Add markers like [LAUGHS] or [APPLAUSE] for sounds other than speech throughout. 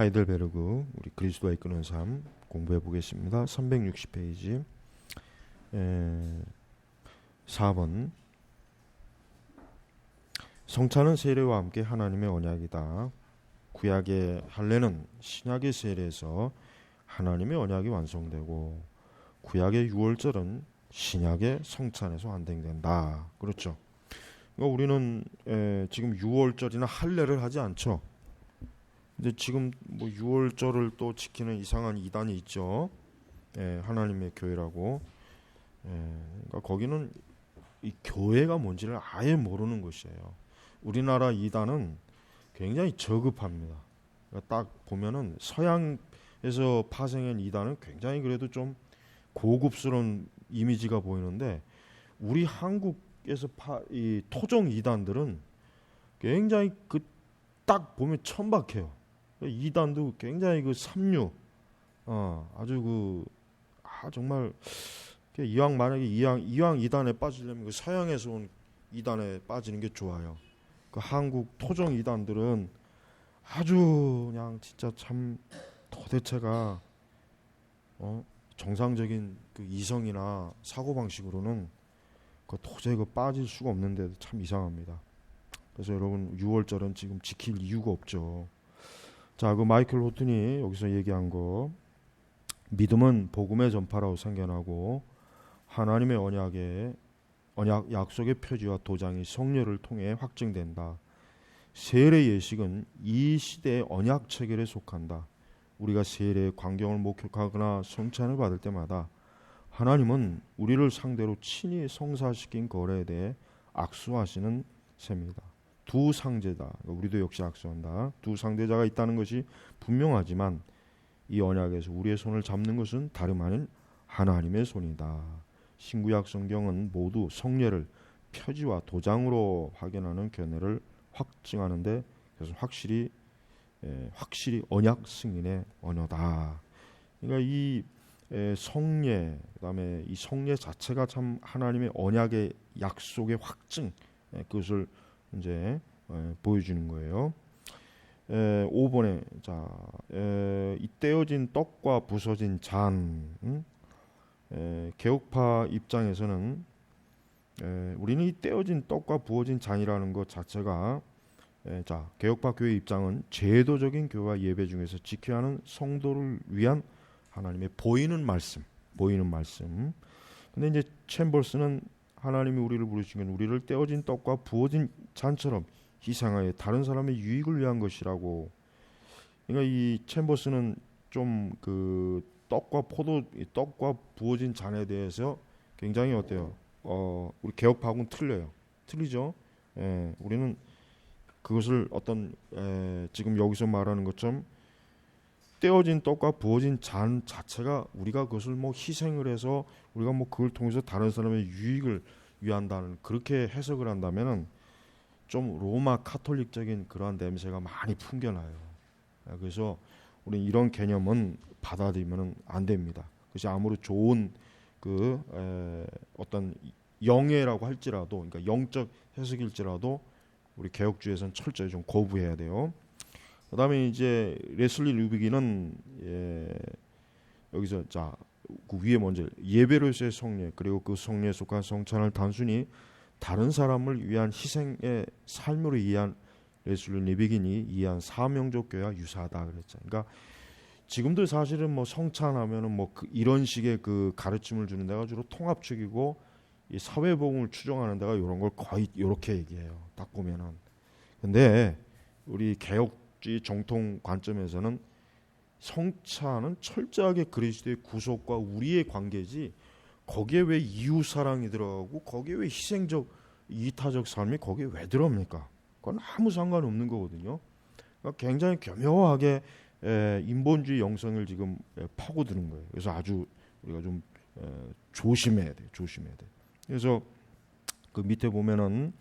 하이델베르그 우리 그리스도와 이끄는 삶 공부해 보겠습니다. 360페이지 에, 4번 성찬은 세례와 함께 하나님의 언약이다. 구약의 할례는 신약의 세례에서 하나님의 언약이 완성되고 구약의 유월절은 신약의 성찬에서 완성된다. 그렇죠. 그러니까 우리는 에, 지금 유월절이나 할례를 하지 않죠. 근데 지금 뭐 6월절을 또 지키는 이상한 이단이 있죠. 예, 하나님의 교회라고. 예, 그러니까 거기는 이 교회가 뭔지를 아예 모르는 것이에요. 우리나라 이단은 굉장히 저급합니다. 그러니까 딱 보면은 서양에서 파생한 이단은 굉장히 그래도 좀 고급스러운 이미지가 보이는데 우리 한국에서 파, 이 토종 이단들은 굉장히 그 딱 보면 천박해요. 이단도 굉장히 그 삼류 어 아주 그 아 정말 이왕 만약에 이왕 이왕 이단에 빠지려면 그 서양에서 온 이단에 빠지는 게 좋아요. 그 한국 토종 이단들은 아주 그냥 진짜 참 도대체가 어 정상적인 그 이성이나 사고 방식으로는 그 도저히 그 빠질 수가 없는데 참 이상합니다. 그래서 여러분 6월절은 지금 지킬 이유가 없죠. 자, 그 마이클 호튼이 여기서 얘기한 거 믿음은 복음의 전파라고 생겨나고 하나님의 언약의 언약 약속의 표지와 도장이 성령을 통해 확증된다. 세례 예식은 이 시대의 언약 체결에 속한다. 우리가 세례의 광경을 목격하거나 성찬을 받을 때마다 하나님은 우리를 상대로 친히 성사시킨 거래에 대해 악수하시는 셈이다. 두 상제다. 우리도 역시 악수한다. 두 상대자가 있다는 것이 분명하지만 이 언약에서 우리의 손을 잡는 것은 다름 아닌 하나님의 손이다. 신구약 성경은 모두 성례를 표지와 도장으로 확인하는 견해를 확증하는데 그래서 확실히 에, 확실히 언약 승인의 언어다. 그러니까 이 에, 성례 그다음에 이 성례 자체가 참 하나님의 언약의 약속의 확증 에, 그것을 이제 에, 보여주는 거예요. 에, 5번에 자 에, 이 떼어진 떡과 부서진 잔 응? 에, 개혁파 입장에서는 에, 우리는 이 떼어진 떡과 부어진 잔이라는 것 자체가 에, 자 개혁파 교회 입장은 제도적인 교회와 예배 중에서 지켜야 하는 성도를 위한 하나님의 보이는 말씀, 보이는 말씀. 근데 이제 챔버스는 하나님이 우리를 부르시면 우리를 떼어진 떡과 부어진 잔처럼 희생하여 다른 사람의 유익을 위한 것이라고. 그러니까 이 챔버스는 좀 그 떡과 포도 떡과 부어진 잔에 대해서 굉장히 어때요? 어 우리 개혁파하고는 틀려요. 틀리죠? 예, 우리는 그것을 어떤 에, 지금 여기서 말하는 것처럼 떼어진 떡과 부어진 잔 자체가 우리가 그것을 뭐 희생을 해서 우리가 뭐 그걸 통해서 다른 사람의 유익을 위한다는 그렇게 해석을 한다면은 좀 로마 카톨릭적인 그러한 냄새가 많이 풍겨나요. 그래서 우리 이런 개념은 받아들이면 안 됩니다. 그것이 아무리 좋은 그 에, 어떤 영예라고 할지라도, 그러니까 영적 해석일지라도 우리 개혁주의에서는 철저히 좀 거부해야 돼요. 그다음에 이제 레슬리 루비기는 예, 여기서 자 그 위에 먼저 예배로서의 성례 그리고 그 성례에 속한 성찬을 단순히 다른 사람을 위한 희생의 삶으로 이해한 레슬리 리비긴이 이해한 사명적 교회와 유사하다 그랬죠. 그러니까 지금도 사실은 뭐 성찬하면은 뭐 그 이런 식의 그 가르침을 주는 데가 주로 통합축이고 이 사회복음을 추정하는 데가 이런 걸 거의 이렇게 얘기해요. 딱 보면은. 근데 우리 개혁 주의 정통 관점에서는 성찬은 철저하게 그리스도의 구속과 우리의 관계지 거기에 왜 이웃 사랑이 들어가고 거기에 왜 희생적 이타적 삶이 거기에 왜 들어옵니까? 그건 아무 상관없는 거거든요. 그러니까 굉장히 교묘하게 에, 인본주의 영성을 지금 에, 파고드는 거예요. 그래서 아주 우리가 좀 에, 조심해야 돼, 조심해야 돼. 그래서 그 밑에 보면은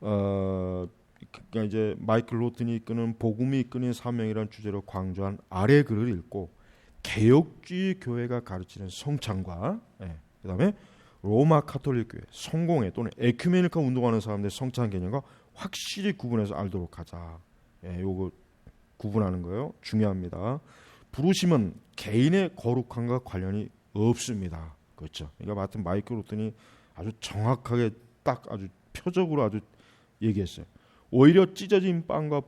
어 그러니까 이제 마이클 로튼이 이끄는 복음이 이끄는 사명이라는 주제로 강조한 아래 글을 읽고 개혁주의 교회가 가르치는 성찬과 예, 그다음에 로마 카톨릭 교회 성공회 또는 에큐메니카 운동하는 사람들의 성찬 개념과 확실히 구분해서 알도록 하자. 예, 요거 구분하는 거예요. 중요합니다. 부르심은 개인의 거룩함과 관련이 없습니다. 그렇죠. 그러니까 마틴 마이클 로튼이 아주 정확하게 딱 아주 표적으로 아주 얘기했어요. 오히려 찢어진 빵과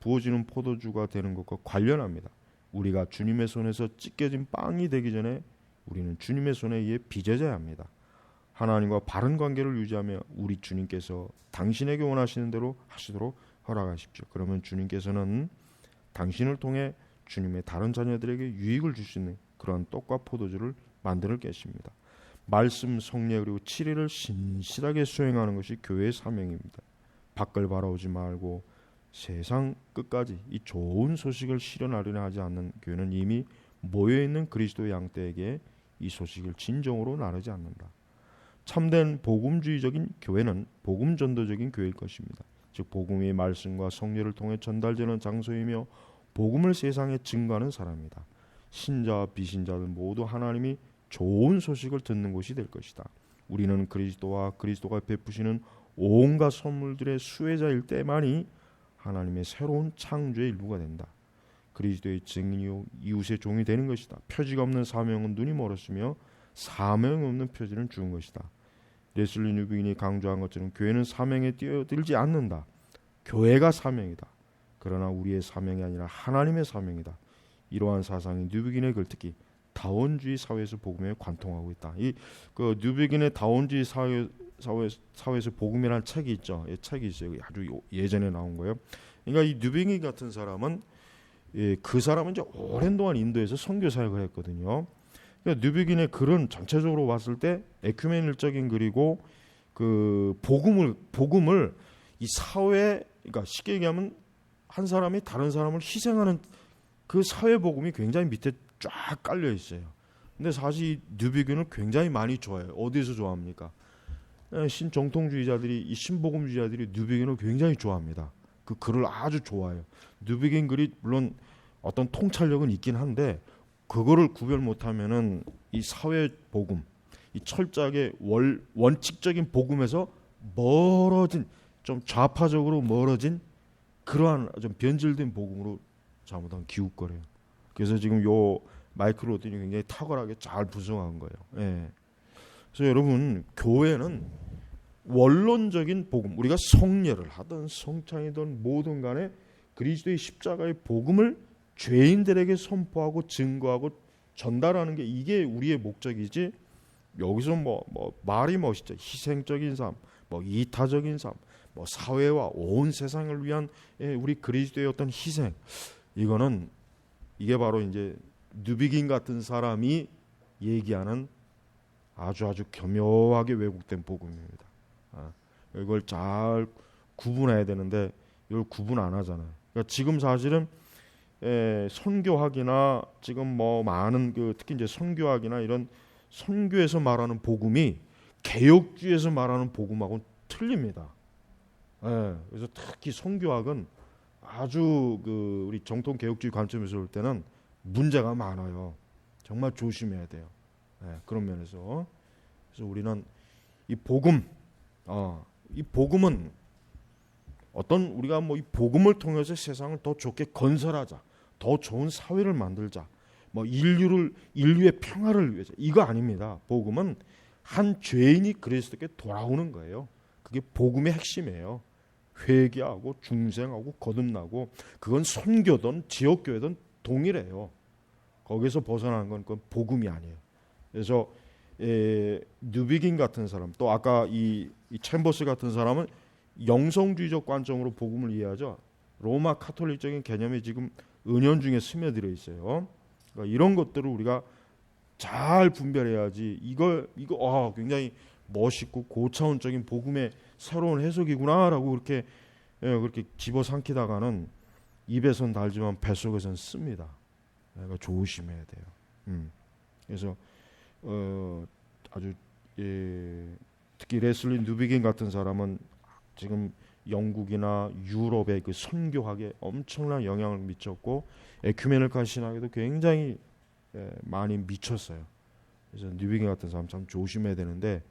부어지는 포도주가 되는 것과 관련합니다. 우리가 주님의 손에서 찢겨진 빵이 되기 전에 우리는 주님의 손에 의해 빚어져야 합니다. 하나님과 바른 관계를 유지하며 우리 주님께서 당신에게 원하시는 대로 하시도록 허락하십시오. 그러면 주님께서는 당신을 통해 주님의 다른 자녀들에게 유익을 줄 수 있는 그러한 떡과 포도주를 만들 것입니다. 말씀, 성례 그리고 치리를 신실하게 수행하는 것이 교회의 사명입니다. 밖을 바라오지 말고 세상 끝까지 이 좋은 소식을 실현하려나 하지 않는 교회는 이미 모여 있는 그리스도의 양떼에게 이 소식을 진정으로 나누지 않는다. 참된 복음주의적인 교회는 복음 전도적인 교회일 것입니다. 즉 복음의 말씀과 성례를 통해 전달되는 장소이며 복음을 세상에 증거하는 사람이다. 신자 비신자들 모두 하나님이 좋은 소식을 듣는 곳이 될 것이다. 우리는 그리스도와 그리스도가 베푸시는 온갖 선물들의 수혜자일 때만이 하나님의 새로운 창조의 일부가 된다. 그리스도의 증인이요 이웃의 종이 되는 것이다. 표지가 없는 사명은 눈이 멀었으며 사명 없는 표지는 죽은 것이다. 레슬리 뉴비인이 강조한 것처럼 교회는 사명에 뛰어들지 않는다. 교회가 사명이다. 그러나 우리의 사명이 아니라 하나님의 사명이다. 이러한 사상이 뉴비긴의 글 특히 다원주의 사회에서 복음에 관통하고 있다. 이 그 뉴비긴의 다원주의 사회 사회 사회에서 복음이라는 책이 있죠. 이 책이 있어요. 아주 예전에 나온 거예요. 그러니까 이 뉴비긴 같은 사람은 예, 그 사람은 이제 오랜 동안 인도에서 선교 사역을 했거든요. 그러니까 뉴비긴의 글은 전체적으로 봤을 때 에큐메닐적인 글이고 그 복음을 복음을 이 사회 그러니까 쉽게 얘기하면 한 사람이 다른 사람을 희생하는 그 사회 복음이 굉장히 밑에 쫙 깔려 있어요. 근데 사실 뉴비균을 굉장히 많이 좋아해요. 어디서 좋아합니까? 예, 신정통주의자들이 이 신복음주의자들이 뉴비균을 굉장히 좋아합니다. 그 글을 아주 좋아해요. 뉴비긴 글이 물론 어떤 통찰력은 있긴 한데 그거를 구별 못하면은 이 사회 복음, 이 철저하게 월, 원칙적인 복음에서 멀어진 좀 좌파적으로 멀어진 그러한 좀 변질된 복음으로 잘못하면 기웃거려요. 그래서 지금 요 마이크로 오더니 굉장히 탁월하게 잘 분석한 거예요. 예. 그래서 여러분 교회는 원론적인 복음, 우리가 성례를 하든 성찬이든 뭐든 간에 그리스도의 십자가의 복음을 죄인들에게 선포하고 증거하고 전달하는 게 이게 우리의 목적이지 여기서 뭐, 뭐 말이 멋있죠. 희생적인 삶, 뭐 이타적인 삶, 뭐 사회와 온 세상을 위한 예, 우리 그리스도의 어떤 희생 이거는 이게 바로 이제 뉴비긴 같은 사람이 얘기하는 아주 아주 교묘하게 왜곡된 복음입니다. 아, 이걸 잘 구분해야 되는데 이걸 구분 안 하잖아요. 그러니까 지금 사실은 에, 선교학이나 지금 뭐 많은 그 특히 이제 선교학이나 이런 선교에서 말하는 복음이 개혁주의에서 말하는 복음하고는 틀립니다. 예, 그래서 특히 선교학은 아주 그 우리 정통 개혁주의 관점에서 볼 때는 문제가 많아요. 정말 조심해야 돼요. 예, 그런 면에서 그래서 우리는 이 복음, 어, 이 복음은 어떤 우리가 뭐 이 복음을 통해서 세상을 더 좋게 건설하자, 더 좋은 사회를 만들자, 뭐 인류를 인류의 평화를 위해서 이거 아닙니다. 복음은 한 죄인이 그리스도께 돌아오는 거예요. 그게 복음의 핵심이에요. 회개하고 중생하고 거듭나고 그건 선교든 지역교회든 동일해요. 거기서 벗어나는 건 그건 복음이 아니에요. 그래서 에, 뉴비긴 같은 사람 또 아까 이, 이 챔버스 같은 사람은 영성주의적 관점으로 복음을 이해하죠. 로마 카톨릭적인 개념이 지금 은연 중에 스며들어 있어요. 그러니까 이런 것들을 우리가 잘 분별해야지 이걸 이거 아 굉장히 멋있고 고차원적인 복음의 새로운 해석이구나라고 그렇게 예, 그렇게 집어삼키다가는 입에선 달지만 뱃속에선 씁니다. 그러니까 조심해야 돼요. 음. 그래서 어, 아주 예, 특히 레슬린 누비긴 같은 사람은 지금 영국이나 유럽의 그 선교학에 엄청난 영향을 미쳤고 에큐메널카 신학에도 굉장히 예, 많이 미쳤어요. 그래서 뉴비긴 같은 사람 참 조심해야 되는데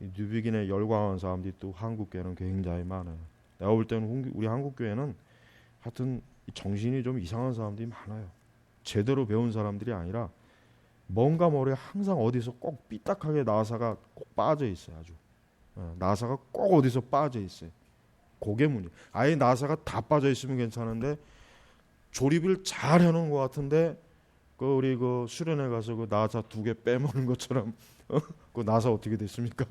뉴비긴에 열광한 사람들이 또 한국 교회는 굉장히 많아요. 내가 볼 때는 우리 한국 교회는 하여튼 이 정신이 좀 이상한 사람들이 많아요. 제대로 배운 사람들이 아니라 뭔가 모르게 항상 어디서 꼭 삐딱하게 나사가 꼭 빠져 있어요. 아주 어, 나사가 꼭 어디서 빠져 있어요. 그게 문제. 아예 나사가 다 빠져 있으면 괜찮은데 조립을 잘 해놓은 것 같은데 그 우리 그 수련회 가서 그 나사 두 개 빼먹는 것처럼 어? 그 나사 어떻게 됐습니까?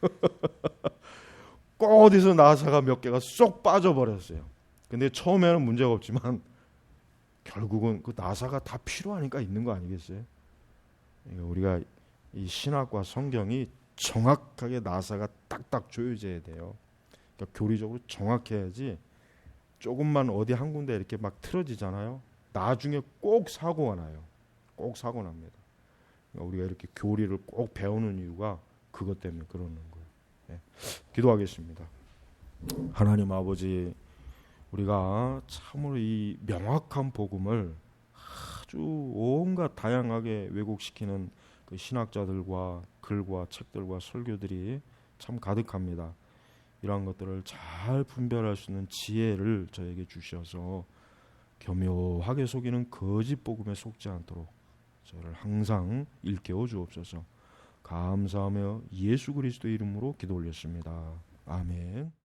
[LAUGHS] 꼭 어디서 나사가 몇 개가 쏙 빠져버렸어요. 근데 처음에는 문제가 없지만 결국은 그 나사가 다 필요하니까 있는 거 아니겠어요? 그러니까 우리가 이 신학과 성경이 정확하게 나사가 딱딱 조여져야 돼요. 그러니까 교리적으로 정확해야지 조금만 어디 한 군데 이렇게 막 틀어지잖아요. 나중에 꼭 사고가 나요. 꼭 사고 납니다. 그러니까 우리가 이렇게 교리를 꼭 배우는 이유가 그것 때문에 그러는 거예요. 예. 기도하겠습니다. 하나님 아버지, 우리가 참으로 이 명확한 복음을 아주 온갖 다양하게 왜곡시키는 그 신학자들과 글과 책들과 설교들이 참 가득합니다. 이러한 것들을 잘 분별할 수 있는 지혜를 저에게 주셔서 교묘하게 속이는 거짓 복음에 속지 않도록 저를 항상 일깨워 주옵소서. 감사하며 예수 그리스도 이름으로 기도 올렸습니다. 아멘.